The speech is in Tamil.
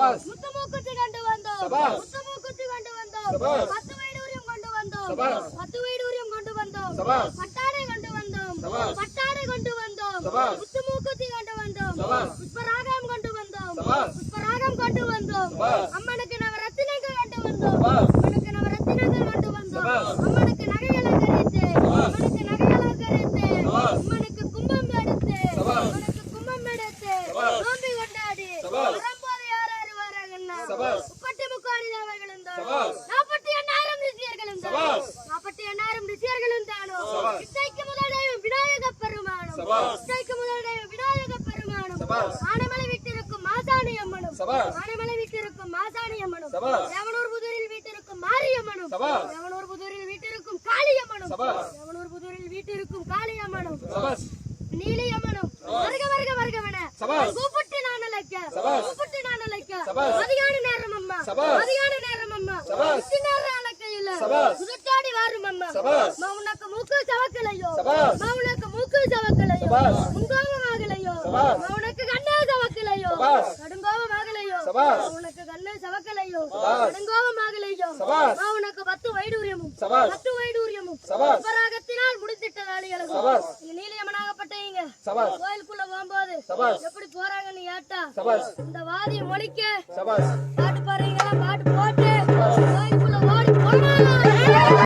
முத்துமூக்குத்தி கொண்டு வந்தோம். முத்துமூக்குத்தி கொண்டு வந்தோம். பத்து வைடூரியம் கொண்டு வந்தோம். பத்து வைடூரியம் கொண்டு வந்தோம். பட்டாடை கொண்டு வந்தோம். பட்டாடை கொண்டு வந்தோம். முத்துமூக்குத்தி கொண்டு வந்தோம். புஷ்பராகம் கொண்டு வந்தோம். புஷ்பராகம் கொண்டு வந்தோம். அம்மனுக்கு நவரத்தினங்கள் கொண்டு வந்தோம் சபாஸ். அம்மனுக்கு நவரத்தினங்கள் கொண்டு வந்தோம் சபாஸ். அம்மனுக்கு நகை அலங்கரித்து சபாஸ். அம்மனுக்கு நகை அலங்கரித்து சபாஸ். அம்மனுக்கு கும்பம் எடுத்து சபாஸ். அம்மனுக்கு கும்பம் எடுத்து சபாஸ். நோம்பி கொண்டாடி சபாஸ். வரும்போது யார் யார் வராங்கன்னா சபாஸ். முப்பத்தி முக்கோடி தேவர்களும் தானும் சபாஸ். நாற்பத்தி எண்ணாயிரம் ரிஷியர்களும் தானும். நாற்பத்தி எண்ணாயிரம் ரிஷியர்களும் தானும். இசைக்கு முதல் தெய்வம் விநாயக பெருமானும் சபாஸ். இசைக்கு முதல் தெய்வம் விநாயக பெருமானும் சபாஸ். ஆனைமலை வீட்டிற்கும் மாசாணி அம்மனும். ஆனைமலை வீட்டிற்கும் மாசாணி அம்மனும் சபாஸ். தேவனூர் புதூரில் வீட்டிற்கும் மாரியம்மனும். தேவனூர் புதூரில் வீட்டிற்கும் காளியம்மனும் புதூரில் வீட்டிற்கும் காளியம்மனும். நீலியம்மனும் வருக வருக வருகவன. கூப்பிட்டு நான் அழைக்க. கூப்பிட்டு நான் அழைக்க. சபாஸ். அதிகான நேரம் அம்மா சபாஸ். உச்சி நேரம் அழைக்கையில சபாஸ். குதிச்சாடி வாரும் அம்மா சபாஸ். மா உனக்கு மூக்கு சவக்கலையோ சபாஸ். மா உனக்கு மூக்கு சவக்கலையோ சபாஸ். முன்கோபமாகலையோ சபாஸ். மா உனக்கு கண்ணே சவக்கலையோ சபாஸ். கடுங்கோபமாகலையோ சபாஸ். மா உனக்கு கண்ணே சவக்கலையோ சபாஸ். கடுங்கோபமாகலையோ சபாஸ். மா உனக்கு பத்து வைடூரியமும் சபாஸ். பத்து வைடூரியமும் சபாஸ். உபராகத்தினால் முடித்திட்ட வேலைகளும் சபாஸ். சபாஸ். கோயிலுக்குள்ள போகும்போது சபாஸ். எப்படி போறாங்கன்னு ஏட்டா சபாஸ். இந்த வாதிய மொழிக்க சபாஸ். பாட்டு பாடுறீங்களா பாட்டு போட்டு